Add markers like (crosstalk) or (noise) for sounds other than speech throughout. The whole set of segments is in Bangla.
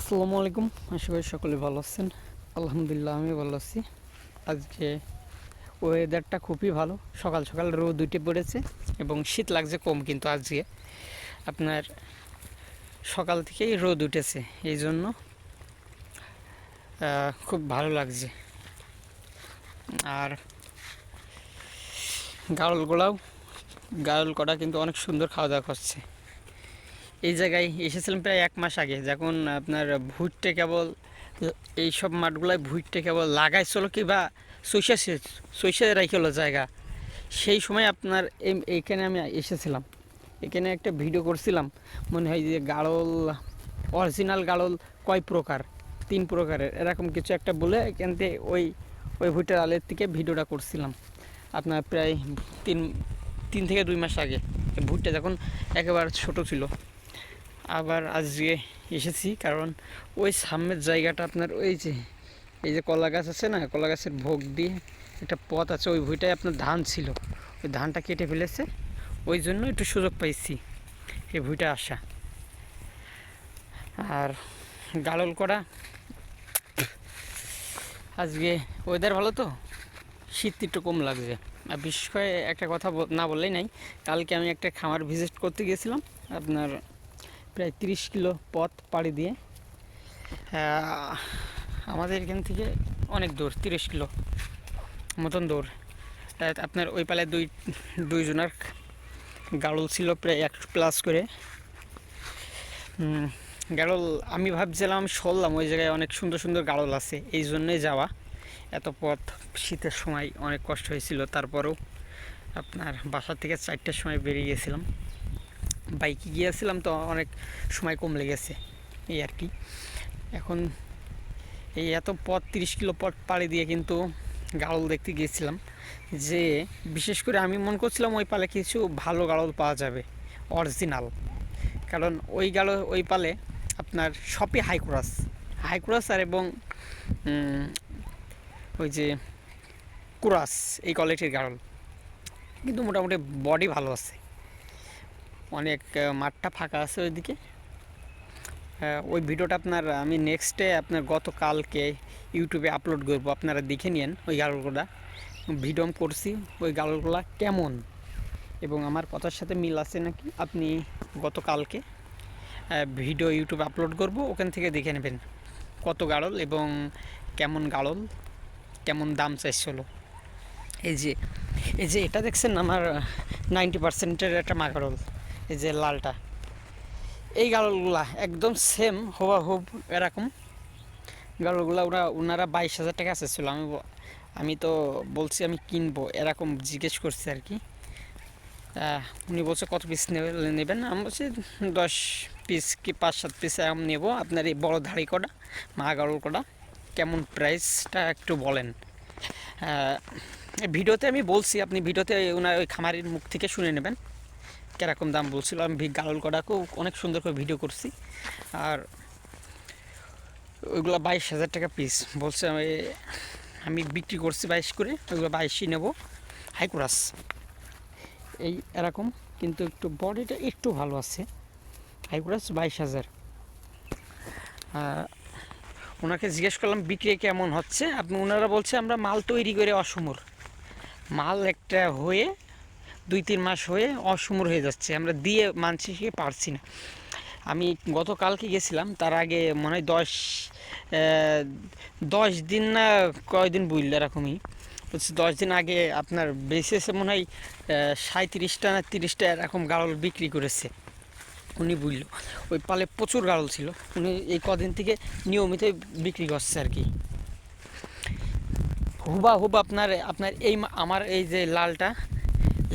আসসালামু আলাইকুম। আশা করি সকলে ভালো আছেন। আলহামদুলিল্লাহ আমি ভালো আছি। আজকে ওয়েদারটা খুবই ভালো। সকাল সকাল রোদ উঠে পড়েছে এবং শীত লাগছে কম, কিন্তু আজকে আপনার সকাল থেকেই রোদ উঠেছে। এই জন্য খুব ভালো লাগছে। আর গাড়লগুলাও গাড়ল করা কিন্তু অনেক সুন্দর খাওয়া দাওয়া করছে। এই জায়গায় এসেছিলাম প্রায় এক মাস আগে। যখন আপনার ভুট্টে কেবল এই সব মাঠগুলায় ভুট্টে কেবল লাগাইছিল কি বা সৈশা সৈশা রাখিল জায়গা, সেই সময় আপনার এই- এইখানে আমি এসেছিলাম। এখানে একটা ভিডিও করছিলাম, মনে হয় যে গাড়ল অরিজিনাল গাড়ল কয় প্রকার? তিন প্রকারের। এরকম কিছু একটা বলে এখান থেকে ওই ওই ভুট্টার আলের থেকে ভিডিওটা করছিলাম। আপনার প্রায় তিন তিন থেকে দুই মাস আগে। ভুট্টা যখন একেবারে ছোট ছিল আবার আজকে এসেছি, কারণ ওই সামনের জায়গাটা আপনার ওই যে, এই যে কলা গাছ আছে না, কলা গাছের ভোগ দিয়ে একটা পথ আছে, ওই ভুঁইটায় আপনার ধান ছিল। ওই ধানটা কেটে ফেলেছে, ওই জন্য একটু সুযোগ পাইছি এই ভুঁইটা আসা। আর গালল করা, আজকে ওয়েদার ভালো তো? শীত একটু কম লাগছে। আর বিশেষ করে একটা কথা না বললেই নাই, কালকে আমি একটা খামার ভিজিট করতে গিয়েছিলাম আপনার প্রায় তিরিশ কিলো পথ পাড়ি দিয়ে। আমাদের এখান থেকে অনেক দূর, তিরিশ কিলো মতন দূর। আপনার ওই পালে দুই, দুইজনের গাড়ল ছিল প্রায় এক প্লাস করে। গাড়ল আমি ভাবছিলাম শুনলাম ওই জায়গায় অনেক সুন্দর সুন্দর গাড়ল আছে, এই জন্যই যাওয়া। এত পথ শীতের সময় অনেক কষ্ট হয়েছিল, তারপরেও আপনার বাসা থেকে চারটার সময় বেরিয়ে গেছিলাম। বাইকে গিয়েছিলাম তো অনেক সময় কম লেগেছে, এই আর কি। এখন এই এত পথ, তিরিশ কিলো পথ পাড়ি দিয়ে কিন্তু গাড়ল দেখতে গিয়েছিলাম যে বিশেষ করে আমি মনে করছিলাম ওই পালে কিছু ভালো গাড়ল পাওয়া যাবে, অরিজিনাল। কারণ ওই গাড়ল ওই পালে আপনার সবই হাই ক্রস হাই ক্রস আর এবং ওই যে ক্রস, এই কোয়ালিটির গাড়ল। কিন্তু মোটামুটি বডি ভালো আছে। অনেক মাঠটা ফাঁকা আছে ওইদিকে। ওই ভিডিওটা আপনার, আমি নেক্সটে আপনার গতকালকে ইউটিউবে আপলোড করব, আপনারা দেখে নিন ওই গাড়লগুলা ভিডিও করছি, ওই গাড়লগুলা কেমন? এবং আমার কথার সাথে মিল আছে নাকি? আপনি গতকালকে ভিডিও ইউটিউবে আপলোড করব, ওখান থেকে দেখে নেবেন কত গাড়ল এবং কেমন গাড়ল, কেমন দাম চাইছিল। এই যে এই যে এটা দেখছেন আমার নাইনটি পার্সেন্টের একটা মাগারল এই যে লালটা। এই গাড়লগুলা একদম সেম হুবা হুব এরকম। গাড়লগুলা ওরা, ওনারা বাইশ হাজার টাকা আসেছিল আমি আমি তো বলছি আমি কিনবো, এরকম জিজ্ঞেস করছি আর কি। উনি বলছে, কত পিস নেবেন? আমি বলছি, দশ পিস কি পাঁচ সাত পিস এরকম নেব। আপনার এই বড় ধাড়ি কটা, মা গাড়ল কটা, কেমন প্রাইসটা একটু বলেন। ভিডিওতে আমি বলছি, আপনি ভিডিওতে ওনার ওই খামারির মুখ থেকে শুনে নেবেন। কীরকম দাম বলছিল, আমি গাড়ল কটাকেও অনেক সুন্দর করে ভিডিও করছি। আর ওইগুলো বাইশ হাজার টাকা পিস বলছে, আমি আমি বিক্রি করছি বাইশ করে, ওইগুলো বাইশই নেব। হাইকুরাস এই এরকম, কিন্তু একটু বডিটা একটু ভালো আছে। হাইকুরাস বাইশ হাজার। ওনাকে জিজ্ঞেস করলাম, বিক্রি কেমন হচ্ছে? আপনি, ওনারা বলছে, আমরা মাল তৈরি করে অসমর। মাল একটা হয়ে দুই, তিন মাস হয়ে অসমর হয়ে যাচ্ছে। আমরা দিয়ে মানসিকে পারছি না। আমি গতকালকে গেছিলাম, তার আগে মনে হয় দশ দশ দিন না কয়দিন বুঝলে এরকমই। বলছি দশ দিন আগে আপনার বেসেসে মনে হয় সাঁত্রিশটা না তিরিশটা এরকম গাড়ল বিক্রি করেছে। উনি বুঝলো ওই পালে প্রচুর গাড়ল ছিল। উনি এই কদিন থেকে নিয়মিত বিক্রি করছে আর কি। হুবা হুব আপনার আপনার এই আমার এই যে লালটা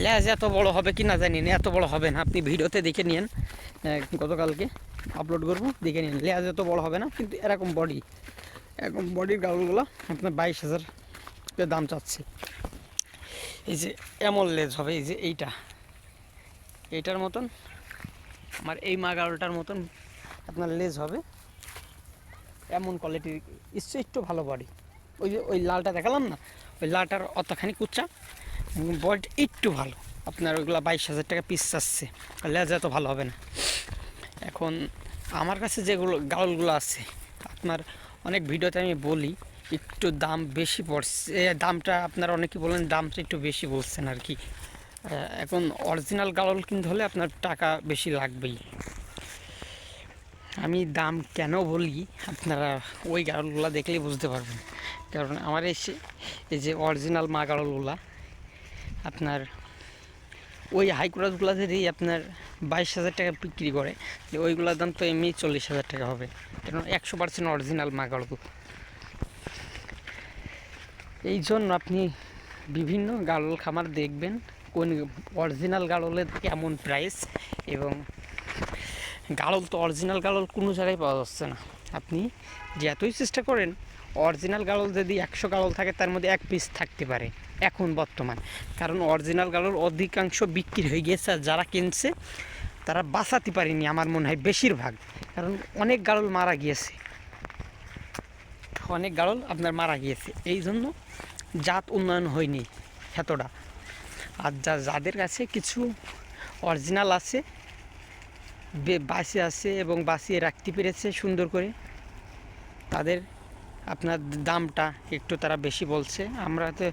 ল্যাজ এত বড় হবে কি না জানি না, এত বড় হবে না। আপনি ভিডিওতে দেখে নিন গতকালকে আপলোড করব, দেখে নিন লেজ এত বড় হবে না, কিন্তু এরকম বডি এরকম বডির গাউলগুলো আপনার বাইশ হাজার দাম চাচ্ছে। এই যে এমন লেজ হবে, এই যে এইটা। এইটার মতন, আমার এই মা গাড়লটার মতন আপনার লেজ হবে। এমন কোয়ালিটির ইচ্ছে একটু ভালো বডি ওই যে ওই লালটা দেখালাম না? ওই লালটার অতখানি কুচ্চা বডি একটু ভালো। আপনার ওইগুলো বাইশ হাজার টাকা পিস চাচ্ছে। লেজ এত ভালো হবে না। এখন আমার কাছে যেগুলো গাউলগুলো আছে, আপনার অনেক ভিডিওতে আমি বলি, একটু দাম বেশি পড়ছে দামটা আপনারা অনেকে বলেন দামটা একটু বেশি বলছেন আর কি। এখন অরিজিনাল গাউল কিনতে হলে আপনার টাকা বেশি লাগবেই। আমি দাম কেন বলি, আপনারা ওই গাড়লগুলো দেখলেই বুঝতে পারবেন। কারণ আমার এসে এই যে অরিজিনাল মা গাড়লগুলা আপনার ওই হাই যদি আপনার বাইশ হাজার টাকা বিক্রি করে। ওইগুলোর দাম তো এমনি চল্লিশ হাজার টাকা হবে। কেন একশো পার্সেন্ট অরিজিনাল মা গাড়ল এই জন্য আপনি বিভিন্ন গাড়ল খামার দেখবেন, কোন অরিজিনাল গাড়লের কেমন প্রাইস এবং গাড়ল তো অরিজিনাল গাড়ল কোনো জায়গায় পাওয়া যাচ্ছে না। আপনি যে এতই চেষ্টা করেন অরিজিনাল গাড়ল যদি একশো গাড়ল থাকে, তার মধ্যে এক পিস থাকতে পারে, এখন বর্তমান। কারণ অরিজিনাল গাড়ল অধিকাংশ বিক্রি হয়ে গিয়েছে আর যারা কিনছে, তারা বাঁচাতে পারেনি আমার মনে হয় বেশিরভাগ। কারণ অনেক গাড়ল মারা গিয়েছে। অনেক গাড়ল আপনার মারা গিয়েছে। এই জন্য জাত উন্নয়ন হয়নি এতটা। আর যা, যাদের কাছে কিছু অরিজিনাল আছে, বে- বাঁচে আছে এবং বাঁচিয়ে রাখতে পেরেছে সুন্দর করে, তাদের আপনার দামটা একটু তারা বেশি বলছে। আমরা তো,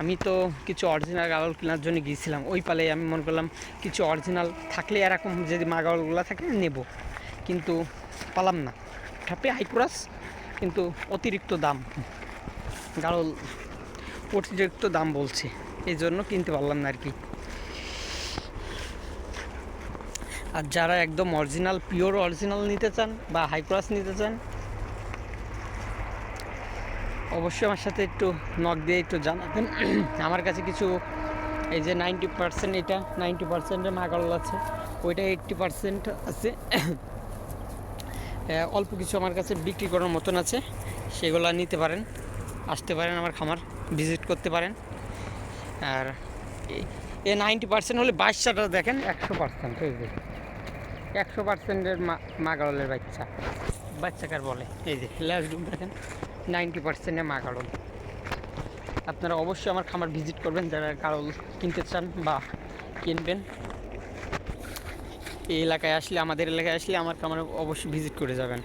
আমি তো কিছু অরিজিনাল গাগল কেনার জন্য গিয়েছিলাম। ওই পালে আমি মনে করলাম কিছু অরিজিনাল থাকলে এরকম যদি মা গাগলগুলো থাকে, নেব। কিন্তু পালাম না। ঠাপে হাইকুরাস, কিন্তু অতিরিক্ত দাম। গাড়ল অতিরিক্ত দাম বলছে। এই জন্য কিনতে পারলাম না আর কি আর যারা একদম অরিজিনাল পিওর অরিজিনাল নিতে চান বা হাই ক্লাস নিতে চান অবশ্যই আমার সাথে একটু নক দিয়ে একটু জানাবেন। (clears throat) আমার কাছে কিছু এই যে নাইনটি পার্সেন্ট এটা নাইনটি পার্সেন্টের মাগাল আছে, ওইটা এইট্টি পার্সেন্ট আছে। (clears throat) অল্প কিছু আমার কাছে বিক্রি করার মতন আছে, সেগুলো নিতে পারেন, আসতে পারেন আমার খামার ভিজিট করতে পারেন। আর এ- নাইনটি পার্সেন্ট হলে বাচ্চাটা দেখেন, একশো পার্সেন্ট এই যে। একশো পার্সেন্টের মা গাড়লের বাচ্চা বাচ্চাকার বলে? এই যে ডুব দেখেন। নাইনটি পার্সেন্টের মা গাড়ল আপনারা অবশ্যই আমার খামার ভিজিট করবেন, যারা গাড়ল কিনতে চান বা কিনবেন। এই এলাকায় আসলে, আমাদের এলাকায় আসলে আমার খামার অবশ্যই ভিজিট করে যাবেন।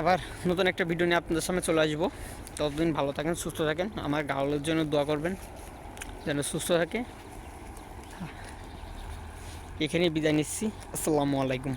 আবার নতুন একটা ভিডিও নিয়ে আপনাদের সামনে চলে আসব। ততদিন ভালো থাকেন, সুস্থ থাকেন। আমার গাড়লের জন্য দোয়া করবেন, যেন সুস্থ থাকে। এখানেই বিদায় নিচ্ছি। আসসালামু আলাইকুম।